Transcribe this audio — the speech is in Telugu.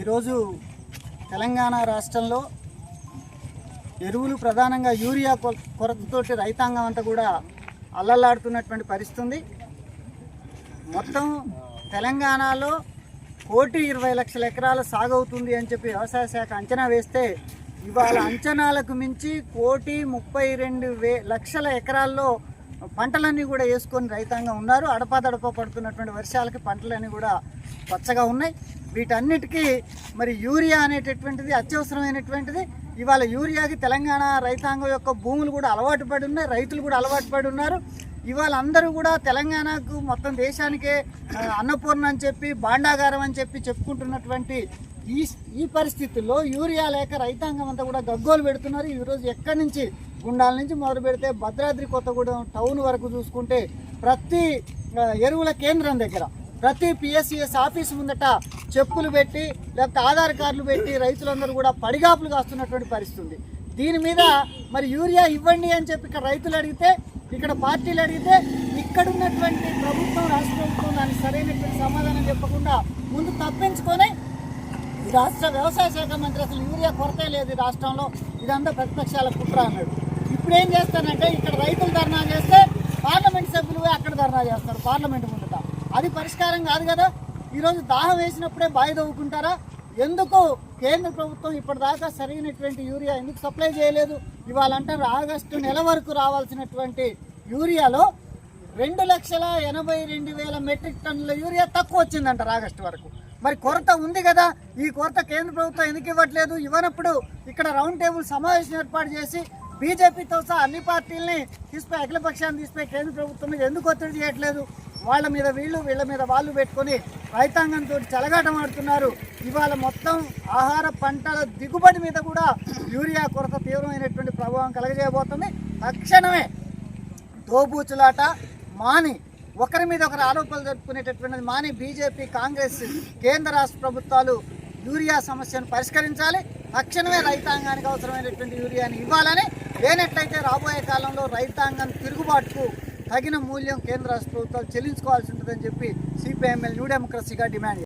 ఈరోజు తెలంగాణ రాష్ట్రంలో ఎరువులు ప్రధానంగా యూరియా కొ- కొరతతోటి రైతాంగం అంతా కూడా అల్లల్లాడుతున్నటువంటి పరిస్థితి ఉంది మొత్తం తెలంగాణలో కోటి ఇరవై లక్షల ఎకరాల సాగు అవుతుంది అని చెప్పి వ్యవసాయ శాఖ అంచనా వేస్తే ఇవాళ అంచనాలకు మించి కోటి ముప్పై రెండు వే లక్షల ఎకరాల్లో పంటలన్నీ కూడా వేసుకొని రైతాంగం ఉన్నారు. అడపాదడప పడుతున్నటువంటి వర్షాలకి పంటలన్నీ కూడా పచ్చగా ఉన్నాయి. వీటన్నిటికీ మరి యూరియా అనేటటువంటిది అత్యవసరమైనటువంటిది. ఇవాళ యూరియాకి తెలంగాణ రైతాంగం యొక్క భూములు కూడా అలవాటు పడి ఉన్నాయి. రైతులు కూడా అలవాటు పడి ఉన్నారు. ఇవాళ అందరూ కూడా తెలంగాణకు మొత్తం దేశానికే అన్నపూర్ణ అని చెప్పి బాండాగారం అని చెప్పి చెప్పుకుంటున్నటువంటి ఈ ఈ పరిస్థితుల్లో యూరియా లేక రైతాంగం అంతా కూడా గగ్గోలు పెడుతున్నారు. ఈరోజు ఎక్కడి నుంచి గుండాల నుంచి మొదలు పెడితే భద్రాద్రి కొత్తగూడెం టౌన్ వరకు చూసుకుంటే ప్రతి ఎరువుల కేంద్రం దగ్గర ప్రతి పిఎస్సిఎస్ ఆఫీస్ ముందట చెప్పులు పెట్టి లేకపోతే ఆధార్ కార్డులు పెట్టి రైతులందరూ కూడా పడిగాపులు కాస్తున్నటువంటి పరిస్థితి ఉంది. దీని మీద మరి యూరియా ఇవ్వండి అని చెప్పి ఇక్కడ రైతులు అడిగితే ఇక్కడ పార్టీలు అడిగితే ఇక్కడ ఉన్నటువంటి ప్రభుత్వం రాష్ట్ర ప్రభుత్వం దానికి సరైనటువంటి సమాధానం చెప్పకుండా ముందు తప్పించుకొని రాష్ట్ర వ్యవసాయ శాఖ మంత్రి అసలు యూరియా కొరతే లేదు రాష్ట్రంలో. ఇదంతా ప్రతిపక్షాల కుట్ర అన్నాడు. ఇప్పుడు ఏం చేస్తానంటే ఇక్కడ రైతులు ధర్నా చేస్తే పార్లమెంట్ సభ్యులు అక్కడ ధర్నా చేస్తారు పార్లమెంట్ ముందుట. అది పరిష్కారం కాదు కదా? ఈరోజు దాహం వేసినప్పుడే బావి తవ్వుకుంటారా ఎందుకు కేంద్ర ప్రభుత్వం ఇప్పటిదాకా సరైనటువంటి యూరియా ఎందుకు సప్లై చేయలేదు? ఇవాళ అంటారు ఆగస్టు నెల వరకు రావాల్సినటువంటి యూరియాలో రెండు లక్షల ఎనభై రెండు వేల మెట్రిక్ టన్నుల యూరియా తక్కువ వచ్చిందంటారు ఆగస్టు వరకు. మరి కొరత ఉంది కదా ఈ కొరత కేంద్ర ప్రభుత్వం ఎందుకు ఇవ్వట్లేదు? ఇవ్వనప్పుడు ఇక్కడ రౌండ్ టేబుల్ సమావేశం ఏర్పాటు చేసి బీజేపీతో సహా అన్ని పార్టీలని తీసిపోయి అఖిలపక్షాన్ని తీసిపోయి కేంద్ర ప్రభుత్వం మీద ఎందుకు ఒత్తిడి చేయట్లేదు? వాళ్ళ మీద వీళ్ళు వీళ్ళ మీద వాళ్ళు పెట్టుకొని రైతాంగంతో చెలగాటమాడుతున్నారు ఇవాళ మొత్తం ఆహార పంటల దిగుబడి మీద కూడా యూరియా కొరత తీవ్రమైనటువంటి ప్రభావం కలగజేయబోతుంది. తక్షణమే దోబూచులాట మాని ఒకరి మీద ఒకరు ఆరోపణలు జరుపుకునేటటువంటిది మాని బీజేపీ కాంగ్రెస్ కేంద్ర రాష్ట్ర ప్రభుత్వాలు యూరియా సమస్యను పరిష్కరించాలి. తక్షణమే రైతాంగానికి అవసరమైనటువంటి యూరియాని ఇవ్వాలని లేనట్లయితే రాబోయే కాలంలో రైతాంగం తిరుగుబాటుకు తగిన మూల్యం కేంద్ర రాష్ట్ర ప్రభుత్వాలు చెల్లించుకోవాల్సి ఉంటుందని చెప్పి సిపిఐఎంఎల్ న్యూ డెమోక్రసీగా డిమాండ్